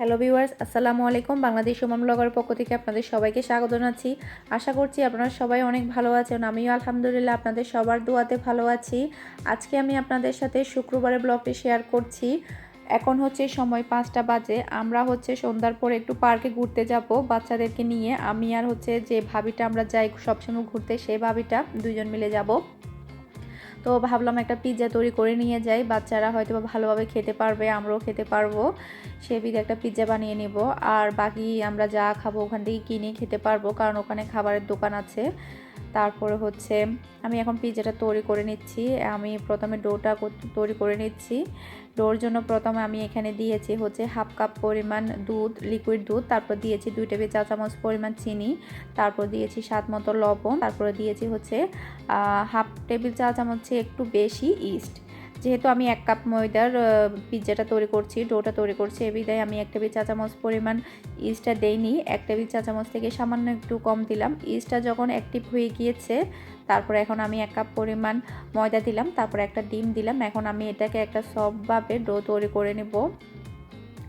Hello viewers, আসসালামু আলাইকুম। বাংলাদেশ সুমন ব্লগের পক্ষ থেকে আপনাদের সবাইকে স্বাগত জানাচ্ছি। আশা করছি আপনারা সবাই অনেক ভালো আছেন। আমিও আলহামদুলিল্লাহ আপনাদের সবার দোয়াতে ভালো আছি। আজকে আমি আপনাদের সাথে শুক্রবারের ব্লগটি শেয়ার করছি। এখন হচ্ছে সময় পাঁচটা বাজে। আমরা হচ্ছে সন্ধ্যার পরে একটু পার্কে ঘুরতে যাব বাচ্চাদেরকে নিয়ে। আমি আর হচ্ছে যে ভাবিটা আমরা যাই সবসময় ঘুরতে, সেই ভাবিটা দুজন মিলে যাব। তো ভাবলাম একটা পিৎজা তৈরি করে নিয়ে যাই। বাচ্চারা হয়তো ভালোভাবে খেতে পারবে, আমরাও খেতে পারব। সে বিধে একটা পিৎজা বানিয়ে নেব। আর বাকি আমরা যা খাব ওখান থেকে কিনে খেতে পারব, কারণ ওখানে খাবারের দোকান আছে। তারপরে হচ্ছে আমি এখন পিজাটা তৈরি করে নিচ্ছি। আমি প্রথমে ডোটা তৈরি করে নিচ্ছি। ডোর জন্য প্রথমে আমি এখানে দিয়েছি হচ্ছে হাফ কাপ পরিমাণ দুধ লিকুইড দুধ, তারপর দিয়েছি দুই টেবিল চা চামচ পরিমাণ চিনি, তারপর দিয়েছি স্বাদ মতো লবণ, তারপরে দিয়েছি হচ্ছে হাফ টেবিল চা চামচ একটু বেশি ইস্ট যেহেতু আমি এক কাপ ময়দার পিৎজাটা তৈরি করছি, ডোটা তৈরি করছি, এ বিদায় আমি এক টেবিল চা চামচ পরিমাণ ইস্টটা দেইনি, এক টেবিল চা চামচ থেকে সামান্য একটু কম দিলাম। ইস্টটা যখন অ্যাক্টিভ হয়ে গিয়েছে, তারপর এখন আমি এক কাপ পরিমাণ ময়দা দিলাম, তারপর একটা ডিম দিলাম। এখন আমি এটাকে একটা সফটভাবে ডো তৈরি করে নেব।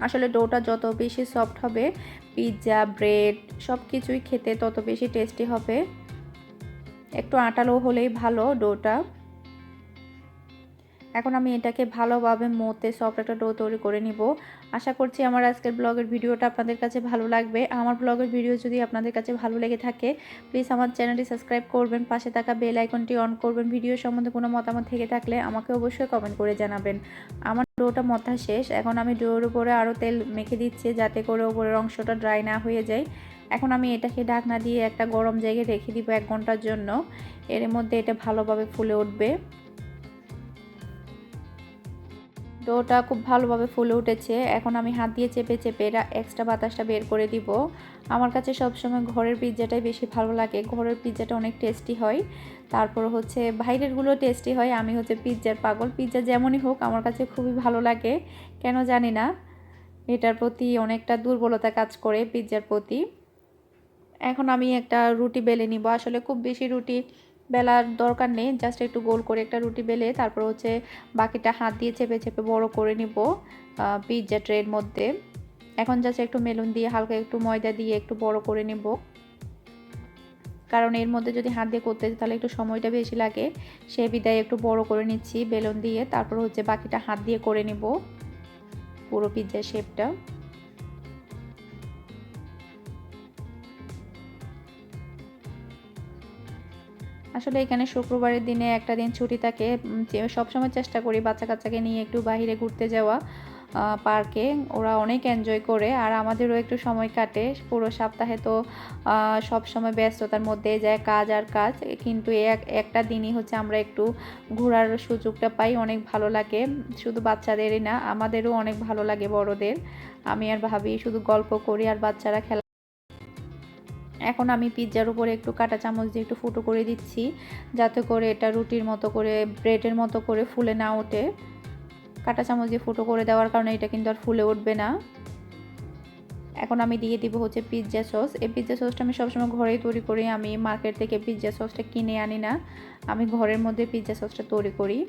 আসলে ডোটা যত বেশি সফট হবে পিৎজা ব্রেড সব কিছুই খেতে তত বেশি টেস্টি হবে। একটু আটালো হলেই ভালো ডোটা। এখন আমি এটাকে ভালোভাবে মতে সফট একটা ডো তৈরি করে নিব। আশা করছি আমার আজকের ব্লগের ভিডিওটা আপনাদের কাছে ভালো লাগবে। আমার ব্লগের ভিডিও যদি আপনাদের কাছে ভালো লেগে থাকে প্লিজ আমার চ্যানেলটি সাবস্ক্রাইব করবেন, পাশে থাকা বেল আইকনটি অন করবেন। ভিডিও সম্বন্ধে কোনো মতামত থেকে থাকলে আমাকে অবশ্যই কমেন্ট করে জানাবেন। আমার ডোটা মথা শেষ। এখন আমি ডোর উপরে আরও তেল মেখে দিচ্ছি যাতে করে ওপরের অংশটা ড্রাই না হয়ে যায়। এখন আমি এটাকে ঢাকনা দিয়ে একটা গরম জায়গায় রেখে দিব এক ঘণ্টার জন্য। এর মধ্যে এটা ভালোভাবে ফুলে উঠবে। ডোটা খুব ভালোভাবে ফুলে উঠেছে। এখন আমি হাত দিয়ে চেপে চেপে এটা এক্সট্রা বাতাসটা বের করে দিব। আমার কাছে সবসময় ঘরের পিৎজাটাই বেশি ভালো লাগে। ঘরের পিৎজাটা অনেক টেস্টি হয়। তারপর হচ্ছে বাইরেরগুলো টেস্টি হয়। আমি হচ্ছে পিৎজার পাগল। পিৎজা যেমনই হোক, আমার কাছে খুবই ভালো লাগে। কেন জানি না? এটার প্রতি অনেকটা দুর্বলতা কাজ করে পিৎজার প্রতি। এখন আমি একটা রুটি বেলে নিব। আসলে খুব বেশি রুটি বেলার দরকার নেই জাস্ট একটু গোল করে একটা রুটি বেলে তারপর হচ্ছে বাকিটা হাত দিয়ে চেপে চেপে বড় করে নিব পিৎজা ট্রের মধ্যে। এখন জাস্ট একটু মেলুন দিয়ে হালকা একটু ময়দা দিয়ে একটু বড় করে নিব। কারণ এর মধ্যে যদি হাত দিয়ে করতে তাহলে একটু সময়টা বেশি লাগে। সে বিদায় একটু বড় করে নিচ্ছি, বেলুন দিয়ে, তারপর হচ্ছে বাকিটা হাত দিয়ে করে নেব। পুরো পিৎজা শেপটা আসলে এখানে শুক্রবারের দিনে একটা দিন ছুটি থাকে সবসময় চেষ্টা করি বাচ্চা কাচ্চাকে নিয়ে একটু বাহিরে ঘুরতে যাওয়া পার্কে। ওরা অনেক এনজয় করে, আর আমাদেরও একটু সময় কাটে। পুরো সপ্তাহে তো সব সময় ব্যস্ততার মধ্যে যায় কাজ আর কাজ, কিন্তু এক, একটা দিনই হচ্ছে আমরা একটু ঘোরার সুযোগটা পাই, অনেক ভালো লাগে। শুধু বাচ্চাদেরই না, আমাদেরও অনেক ভালো লাগে বড়দের। আমি আর ভাবি শুধু গল্প করি আর বাচ্চারা খেলা এখন আমি পিৎজার উপরে একটু কাটা চামচ দিয়ে একটু ফুটো করে দিচ্ছি, যাতে করে এটা রুটির মতো করে, ব্রেডের মতো করে ফুলে না ওঠে। কাটা চামচ দিয়ে ফুটো করে দেওয়ার কারণে এটা কিন্তু আর ফুলে উঠবে না। এখন আমি দিয়ে দিব হচ্ছে পিৎজা সস। এই পিৎজা সসটা আমি সবসময় ঘরেই তৈরি করি। আমি মার্কেট থেকে পিৎজা সসটা কিনে আনি না। আমি ঘরের মধ্যে পিৎজা সসটা তৈরি করি।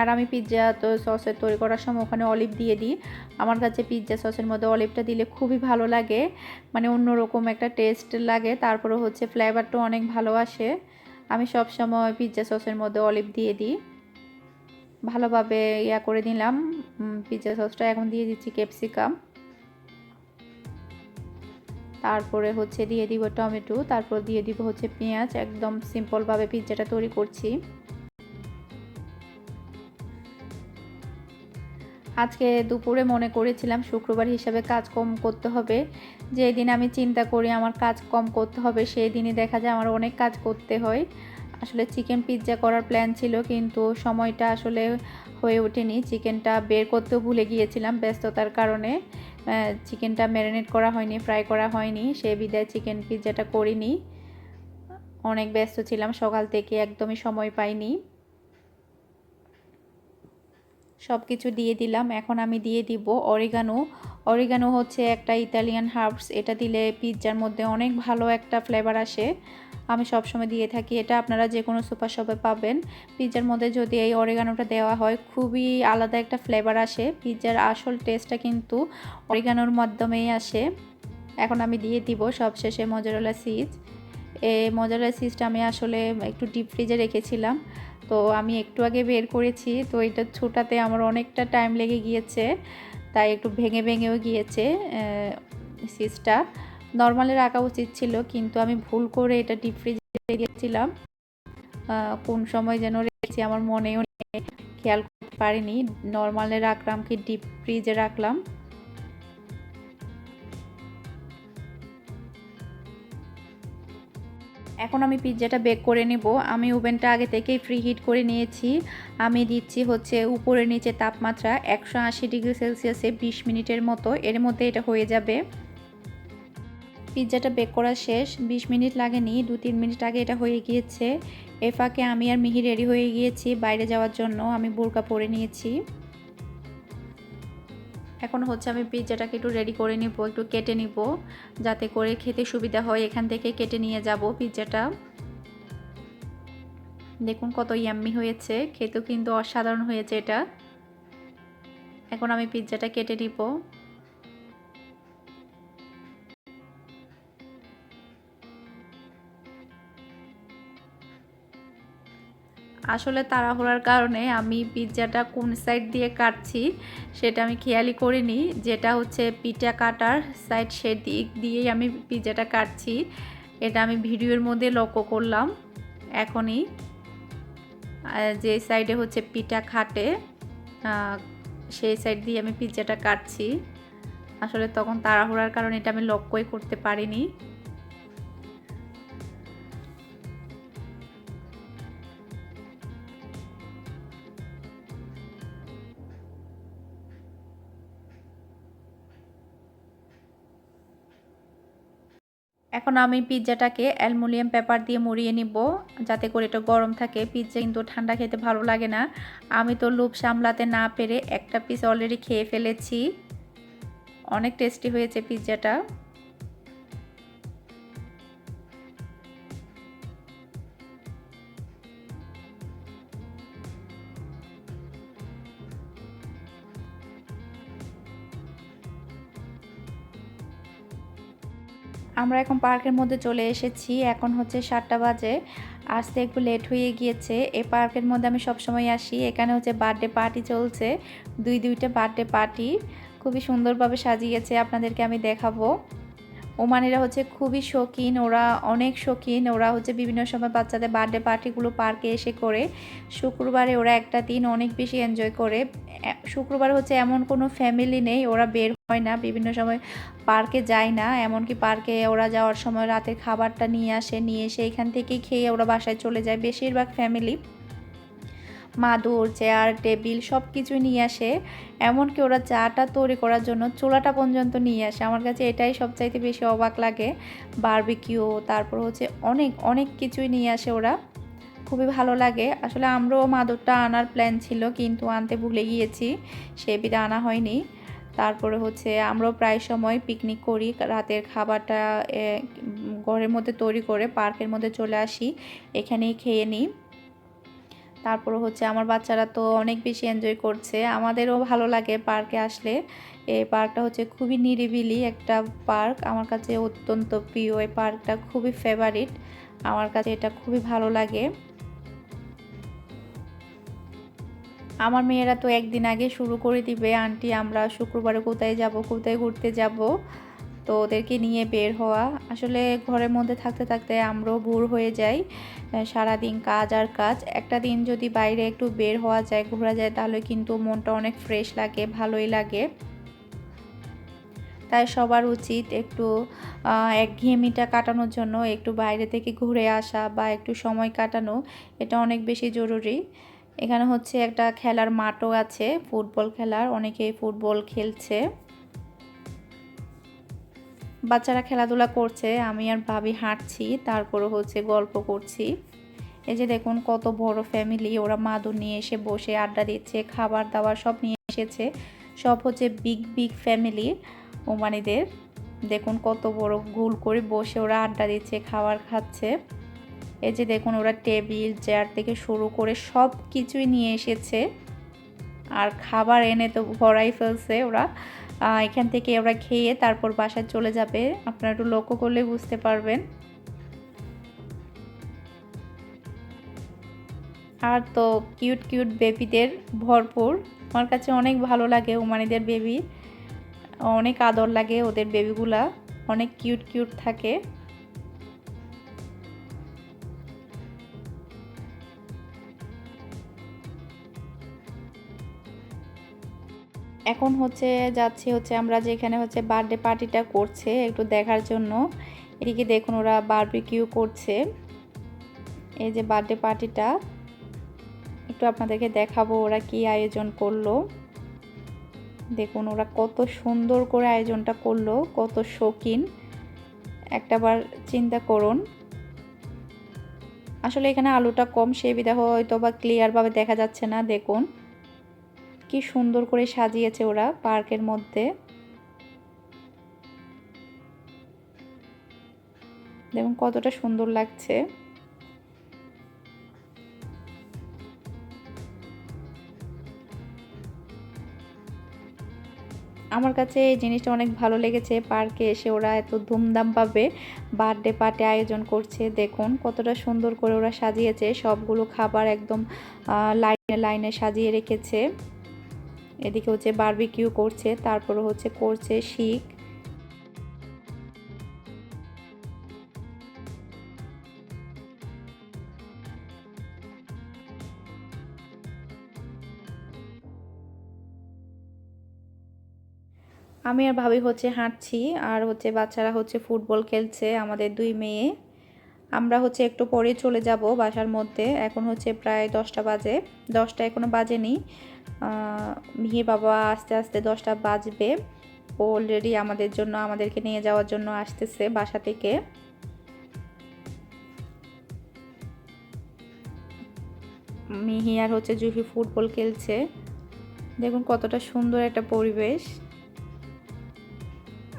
আর আমি পিৎজা তো সসের তৈরি করার সময় ওখানে অলিভ দিয়ে দিই। আমার কাছে পিৎজা সসের মধ্যে অলিভটা দিলে খুবই ভালো লাগে। মানে অন্যরকম একটা টেস্ট লাগে। তারপরে হচ্ছে ফ্লেভারটা অনেক ভালো আসে। আমি সব সময় পিৎজা সসের মধ্যে অলিভ দিয়ে দিই। ভালোভাবে ইয়া করে দিলাম পিৎজা সসটা এখন দিয়ে দিচ্ছি ক্যাপসিকাম তারপরে হচ্ছে দিয়ে দিব টমেটো। তারপর দিয়ে দিব হচ্ছে পেঁয়াজ। একদম সিম্পলভাবে পিৎজাটা তৈরি করছি। আজকে দুপুরে মনে করেছিলাম শুক্রবার হিসাবে কাজ কম করতে হবে। যে দিন আমি চিন্তা করি আমার কাজ কম করতে হবে সেই দিনই দেখা যায় আমার অনেক কাজ করতে হয়। আসলে চিকেন পিৎজা করার প্ল্যান ছিল কিন্তু সময়টা আসলে হয়ে ওঠেনি। চিকেনটা বের করতেও ভুলে গিয়েছিলাম ব্যস্ততার কারণে। চিকেনটা ম্যারিনেট করা হয়নি ফ্রাই করা হয়নি, সে বিদায় চিকেন পিৎজাটা করিনি। অনেক ব্যস্ত ছিলাম, সকাল থেকে একদমই সময় পাইনি। সব কিছু দিয়ে দিলাম। এখন আমি দিয়ে দিব অরিগানো অরিগানো হচ্ছে একটা ইতালিয়ান হার্বস এটা দিলে পিৎজার মধ্যে অনেক ভালো একটা ফ্লেভার আসে। আমি সবসময় দিয়ে থাকি। এটা আপনারা যে কোনো সুপার শপে পাবেন। পিৎজার মধ্যে যদি এই অরিগানোটা দেওয়া হয়, খুবই আলাদা একটা ফ্লেভার আসে। পিৎজার আসল টেস্টটা কিন্তু অরিগানোর মাধ্যমেই আসে। এখন আমি দিয়ে দিব সবশেষে মজারলা সিজ এই মজারলা সিজটা আমি আসলে একটু ডিপ ফ্রিজে রেখেছিলাম। তো আমি একটু আগে বের করেছি। তো এটা ছোটাতে আমার অনেকটা টাইম লেগে গিয়েছে। তাই একটু ভেঙে ভেঙেও গিয়েছে সিজটা নর্মালে রাখা উচিত ছিল, কিন্তু আমি ভুল করে এটা ডিপ ফ্রিজে দিয়েছিলাম কোন সময় যেন রেখেছি, আমার মনেও খেয়াল করতে পারিনি। নর্মালে রাখলাম কি ডিপ ফ্রিজে রাখলাম? এখন আমি পিৎজাটা বেক করে নেব। আমি ওভেনটা আগে থেকেই ফ্রি হিট করে নিয়েছি। আমি দিচ্ছি হচ্ছে উপরে নিচে তাপমাত্রা একশো আশি ডিগ্রি সেলসিয়াসে বিশ মিনিটের মতো। এর মধ্যে এটা হয়ে যাবে। পিৎজাটা বেক করা শেষ। 20 মিনিট লাগেনি দু তিন মিনিট আগে এটা হয়ে গিয়েছে। এ ফাঁকে আমি আর মিহি রেডি হয়ে গিয়েছি বাইরে যাওয়ার জন্য। আমি বোরকা পরে নিয়েছি। এখন হচ্ছে আমি পিৎজাটাকে একটু রেডি করে নিব, একটু কেটে নিব, যাতে করে খেতে সুবিধা হয়। এখান থেকে কেটে নিয়ে যাব পিৎজাটা। দেখুন কত ইয়াম্মি হয়েছে, খেতেও কিন্তু অসাধারণ হয়েছে এটা। এখন আমি পিৎজাটা কেটে নিব। আসলে তাড়াহুড়ার কারণে আমি পিৎজাটা কোন সাইড দিয়ে কাটছি সেটা আমি খেয়ালই করিনি। যেটা হচ্ছে পিঠা কাটার সাইড সে দিক দিয়েই আমি পিৎজাটা কাটছি। এটা আমি ভিডিওর মধ্যে লক্ষ্য করলাম। এখনই যে সাইডে হচ্ছে পিঠা খাটে সেই সাইড দিয়ে আমি পিৎজাটা কাটছি। আসলে তখন তাড়াহুড়ার কারণে এটা আমি লক্ষ্যই করতে পারিনি। এখন আমি পিৎজাটাকে অ্যালমোনিয়াম পেপার দিয়ে মুড়িয়ে নিব, যাতে করে এটা গরম থাকে। পিৎজা কিন্তু ঠান্ডা খেতে ভালো লাগে না। আমি তো লুপ সামলাতে না পেরে একটা পিস অলরেডি খেয়ে ফেলেছি। অনেক টেস্টি হয়েছে পিৎজাটা। আমরা এখন পার্কের মধ্যে চলে এসেছি। এখন হচ্ছে সাতটা বাজে। আসতে একটু লেট হয়ে গিয়েছে। এই পার্কের মধ্যে আমি সবসময় আসি। এখানে হচ্ছে বার্থডে পার্টি চলছে। দুই দুইটা বার্থডে পার্টি খুবই সুন্দরভাবে সাজিয়েছে। আপনাদেরকে আমি দেখাবো। ওমানিরা হচ্ছে খুবই শৌখিন, ওরা অনেক শৌখিন। ওরা হচ্ছে বিভিন্ন সময় বাচ্চাদের বার্থডে পার্টিগুলো পার্কে এসে করে, শুক্রবারে ওরা একটা দিন অনেক বেশি এনজয় করে। শুক্রবার হচ্ছে এমন কোনো ফ্যামিলি নেই, ওরা বের হয় না, বিভিন্ন সময় পার্কে যায় না। এমনকি পার্কে ওরা যাওয়ার সময় রাতের খাবারটা নিয়ে আসে, নিয়ে এসে এখান থেকেই খেয়ে ওরা বাসায় চলে যায়। বেশিরভাগ ফ্যামিলি মাদুর, চেয়ার, টেবিল সব কিছু নিয়ে আসে। এমনকি ওরা চাটা তৈরি করার জন্য চুলাটা পর্যন্ত নিয়ে আসে। আমার কাছে এটাই সবচাইতে বেশি অবাক লাগে। বারবিকিউ, তারপর হচ্ছে অনেক অনেক কিছুই নিয়ে আসে ওরা। খুবই ভালো লাগে। আসলে আমরাও মাদুরটা আনার প্ল্যান ছিল, কিন্তু আনতে ভুলে গিয়েছি। সে বিধে আনা হয়নি। তারপরে হচ্ছে আমরাও প্রায় সময় পিকনিক করি, রাতের খাবারটা ঘরের মধ্যে তৈরি করে পার্কের মধ্যে চলে আসি। এখানেই খেয়ে নিই। তারপর হচ্ছে আমার বাচ্চারা তো অনেক বেশি এনজয় করছে। আমাদেরও ভালো লাগে পার্কে আসলে। এই পার্কটা হচ্ছে খুবই নিরিবিলি একটা পার্ক আমার কাছে অত্যন্ত প্রিয়। এই পার্কটা খুবই ফেভারিট আমার কাছে এটা খুবই ভালো লাগে। আমার মেয়েরা তো একদিন আগে শুরু করে দিবে, আন্টি, আমরা শুক্রবারে কোথায় যাব? কোথায় ঘুরতে যাব? তো ওদেরকে নিয়ে বের হওয়া। আসলে ঘরের মধ্যে থাকতে থাকতে আমরাও ভোর হয়ে যাই সারাদিন কাজ আর কাজ। একটা দিন যদি বাইরে একটু বের হওয়া যায়, ঘোরা যায়, তাহলে কিন্তু মনটা অনেক ফ্রেশ লাগে, ভালোই লাগে। তাই সবার উচিত একটু একঘেয়েমিটা কাটানোর জন্য একটু বাইরে থেকে ঘুরে আসা বা একটু সময় কাটানো, এটা অনেক বেশি জরুরি। এখানে হচ্ছে একটা খেলার মাঠও আছে, ফুটবল খেলার, অনেকেই ফুটবল খেলছে। বাচ্চারা খেলাধুলা করছে, আমি আর ভাবি হাঁটছি, তারপরে হচ্ছে গল্প করছি। এই যে দেখুন কত বড় ফ্যামিলি ওরা মাদুর নিয়ে এসে বসে আড্ডা দিচ্ছে, খাবার দাবার সব নিয়ে এসেছে। সব হচ্ছে বিগ বিগ ফ্যামিলি ওমানিদের। দেখুন কত বড় গোল করে বসে ওরা আড্ডা দিচ্ছে, খাবার খাচ্ছে। এই যে দেখুন ওরা টেবিল চেয়ার থেকে শুরু করে সব কিছুই নিয়ে এসেছে। আর খাবার এনে তো ভরাই ফেলছে ওরা। এখান থেকে ওরা খেয়ে তারপর বাসায় চলে যাবে। আপনারা একটু লক্ষ্য করলে বুঝতে পারবেন। আর তো কিউট কিউট বেবিদের ভরপুর। আমার কাছে অনেক ভালো লাগে ওমানিদের বেবি অনেক আদর লাগে ওদের বেবিগুলা অনেক কিউট কিউট থাকে। এখন হচ্ছে যাচ্ছি হচ্ছে আমরা যেখানে হচ্ছে বার্থডে পার্টিটা করছে একটু দেখার জন্য। এদিকে দেখুন ওরা বারবিকিউ করছে। এই যে বার্থডে পার্টিটা একটু আপনাদেরকে দেখাবো ওরা কি আয়োজন করল। দেখুন ওরা কত সুন্দর করে আয়োজনটা করল, কত শৌখিন। একটাবার চিন্তা করুন। আসলে এখানে আলুটা কম সেই বিধা হয়তো বা ক্লিয়ারভাবে দেখা যাচ্ছে না, দেখুন। কি সুন্দর করে সাজিয়েছে ওরা পার্কের মধ্যে। দেখুন কতটা সুন্দর লাগছে। আমার কাছে এই জিনিসটা অনেক ভালো লেগেছে পার্কে এসে ওরা এত ধুমধামভাবে বার্থডে পার্টি আয়োজন করছে, দেখুন কতটা সুন্দর করে ওরা সাজিয়েছে। সবগুলো খাবার একদম লাইনে লাইনে সাজিয়ে রেখেছে। এদিকে হচ্ছে বারবিকিউ করছে, তারপরে হচ্ছে করছে শিক। আমি আর ভাবি হচ্ছে হাঁটছি, আর হচ্ছে বাচ্চারা হচ্ছে ফুটবল খেলছে, আমাদের দুই মেয়ে। আমরা হচ্ছে একটু পরে চলে যাব বাসার মধ্যে, এখন হচ্ছে প্রায় দশটা বাজে, দশটা এখনও বাজেনি। মিহি বাবা আস্তে আস্তে দশটা বাজবে। ও অলরেডি আমাদের জন্য, আমাদেরকে নিয়ে যাওয়ার জন্য আসতেছে বাসা থেকে। মিহি আর হচ্ছে জুহি ফুটবল খেলছে। দেখুন কতটা সুন্দর একটা পরিবেশ।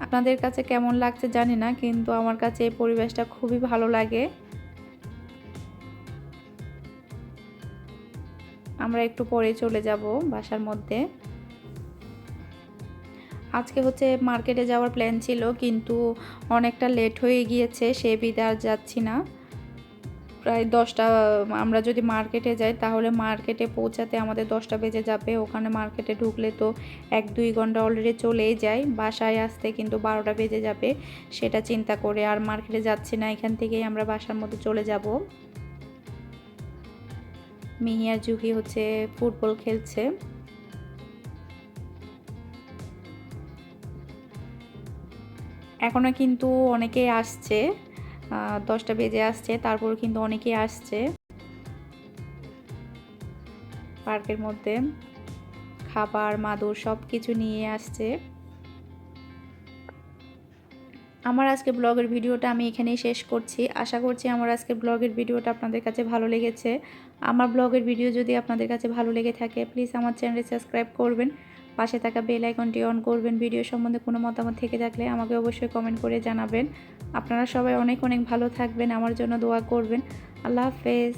আপনাদের কাছে কেমন লাগছে জানি না, কিন্তু আমার কাছে এই পরিবেশটা খুবই ভালো লাগে। আমরা একটু পরে চলে যাব বাসার মধ্যে। আজকে হচ্ছে মার্কেটে যাওয়ার প্ল্যান ছিল, কিন্তু অনেকটা লেট হয়ে গিয়েছে, সে বিদার যাচ্ছি না। প্রায় দশটা, আমরা যদি মার্কেটে যাই, তাহলে মার্কেটে পৌঁছাতে আমাদের দশটা বেজে যাবে। ওখানে মার্কেটে ঢুকলে তো এক দুই ঘণ্টা অলরেডি চলেই যায়। বাসায় আসতে কিন্তু বারোটা বেজে যাবে, সেটা চিন্তা করে আর মার্কেটে যাচ্ছি না। এখান থেকেই আমরা বাসার মধ্যে চলে যাব। মিহি আর জুহি হচ্ছে ফুটবল খেলছে। এখনও কিন্তু অনেকেই আসছে দশটা বেজে আসছে তারপর কিন্তু অনেকেই আসছে। পার্কের মধ্যে খাবার, মাদুর সব কিছু নিয়ে আসছে। আমার আজকে ব্লগের ভিডিওটা আমি এখানেই শেষ করছি। আশা করছি আমার আজকে ব্লগের ভিডিওটা আপনাদের কাছে ভালো লেগেছে। আমার ব্লগের ভিডিও যদি আপনাদের কাছে ভালো লেগে থাকে প্লিজ আমার চ্যানেলে সাবস্ক্রাইব করবেন। পাশে থাকা বেল আইকনটি অন করবেন। ভিডিও সম্বন্ধে কোনো মতামত থেকে থাকলে আমাকে অবশ্যই কমেন্ট করে জানাবেন। আপনারা সবাই অনেক অনেক ভালো থাকবেন। আমার জন্য দোয়া করবেন। আল্লাহ হাফেজ।